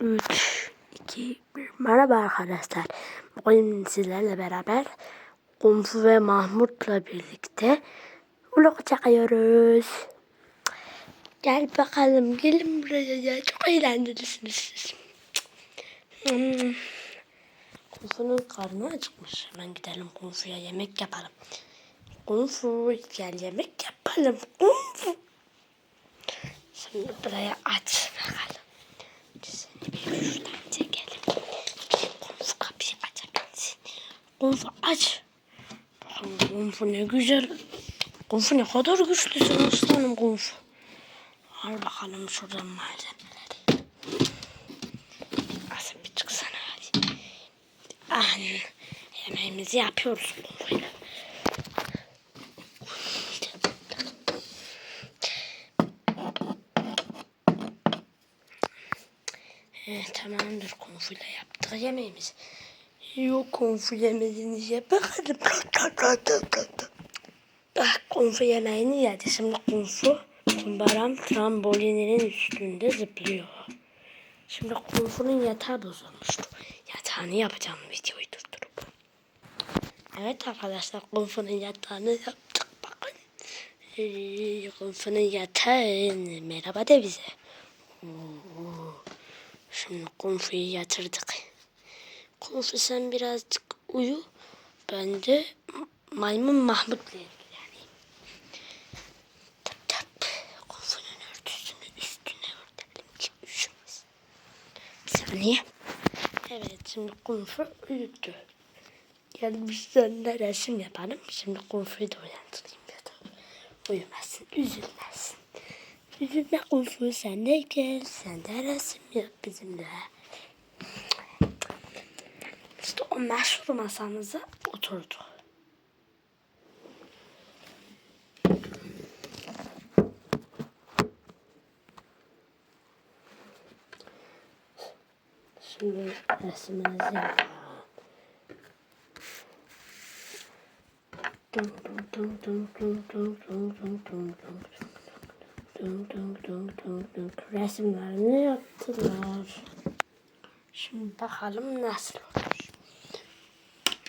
3, 2, 1. Merhaba arkadaşlar. Bugün sizlerle beraber Kung Fu ve Mahmut'la birlikte vlog çekiyoruz. Gel bakalım gelin buraya ya. Çok eğlencelisiniz siz. Hmm. Kung Fu'nun karnı acıkmış. Hemen gidelim Kung Fu'ya yemek yapalım. Kung Fu gel yemek yapalım. Kung Fu. Şimdi buraya aç bakalım. Seni bir şuradan çekelim. Konfu kapıyı açabilsin. Konfu aç. Bakalım Konfu ne güzel. Konfu ne kadar güçlüsün aslanım Konfu. Al bakalım şuradan malzemeleri. Asıl bir çıksana hadi. Ah, yemeğimizi yapıyoruz Konfu'yla. Evet, tamamdır konfuyla yaptık yemeğimiz. Yok konfu yemeğini ye bakalım. Ah konfu yemeğini yedi. Şimdi konfu kumbaram trambolinin üstünde zıplıyor. Şimdi konfunun yatağı bozulmuştu. Yatağını yapacağım videoyu durdurup. Evet arkadaşlar konfunun yatağını yaptık. Bakın. Ee, konfunun yatağı merhaba de bize. Oo. Şimdi Kunfu'yu yatırdık. Kunfu sen birazcık uyu. Ben de maymun Mahmut'la ilgileneyim. Tap tap. Kunfu'nun örtüsünü üstüne örtelim ki üşümez. Bir saniye. Evet şimdi Kunfu uyudu. Gelmiş seninle resim yapalım. Şimdi Kunfu'yu da uyandırayım. Ya uyumasın, üzülmesin. Bizimle konuşuyor sen de gel. Sen de resim yap bizimle. İşte o meşhur masamıza oturdu. Şimdi dum. Resimlerini yaptılar. Şimdi bakalım nasıl olmuş.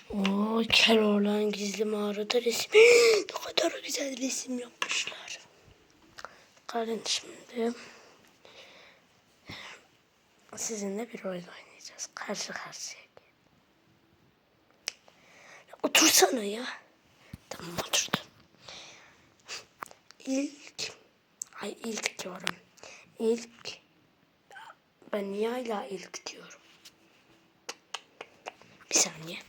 Oo, Keloğlan gizli mağarada resim. ne kadar güzel resim yapmışlar. Kalın şimdi. Sizinle bir oyun oynayacağız. Karşı karşıya. Otursana ya. Tamam oturdum. İlk Ay ilk diyorum. İlk ben niye ilk diyorum? Bir saniye.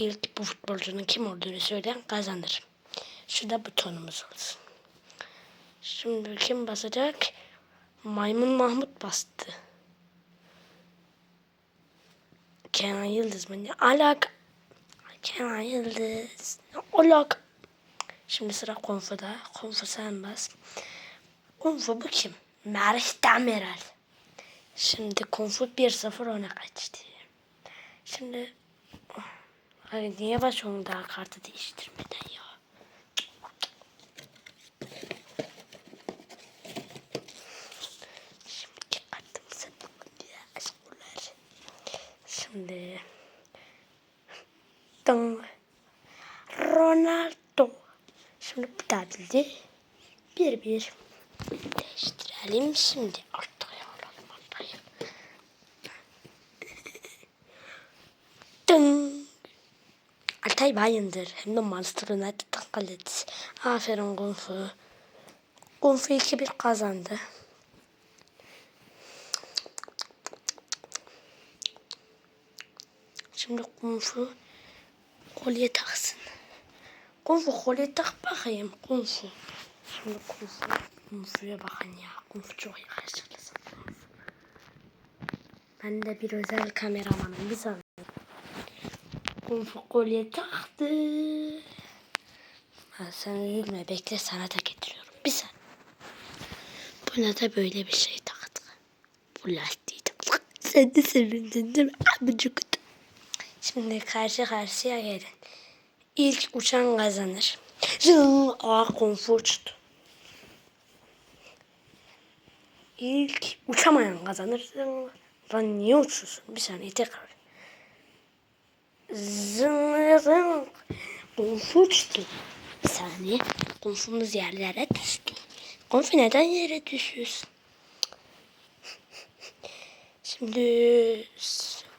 İlk bu futbolcunun kim olduğunu söyleyen kazanır. Şurada butonumuz olsun. Şimdi kim basacak? Maymun Mahmut bastı. Kenan Yıldız mı? Ne alaka? Kenan Yıldız. Ne alaka? Şimdi sıra Konfu'da. Konfu sen bas. Konfu bu kim? Merih Demirel. Şimdi Konfu 1-0 öne kaçtı. Şimdi Hayır niye başlıyorum daha kartı değiştirmeden ya? Şimdi kartımızı aşklar. Şimdi Dın. Ronaldo. Şimdi bu da bildi. Bir bir. Değiştirelim şimdi. Ortaya alalım ortaya. Dın. Altay Bayındır. Hem de Manchester United'ın kalecisi. Aferin Gunfu. Gunfu 2-1 kazandı. Şimdi Gunfu kolye taksın. Kung Fu kolye tak bakayım Kung Fu. Şimdi Kung Fu. Kung Fu'ya bakın ya. Kung Fu çok yakışıklısın. Ben de bir özel kameramanım. Bir saniye. Fu kolye taktı. Ha, sen üzülme. Bekle sana da getiriyorum. Bir saniye. Buna da böyle bir şey taktı. Bu lastiği. Sen de sevindin değil mi? Abicik. Şimdi karşı karşıya gelin. İlk uçan kazanır. Zın, Aa konfu uçtu. ilk uçamayan kazanır. Lan niye uçuyorsun? Bir saniye tekrar. Zın zın. Konfu uçtu. Bir saniye. Konfumuz yerlere düştü. Konfu neden yere düşüyorsun? Şimdi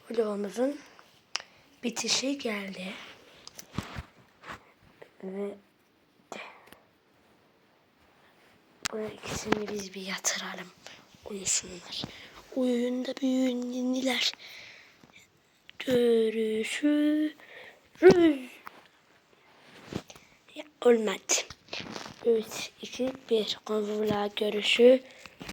vlogumuzun bitişi geldi. Ve buraya ikisini biz bir yatıralım. Uyusunlar. Uyuyun da büyüyün ninniler. Görüşürüz. Ya, olmadı. 3, 2, 1. Konvula görüşürüz.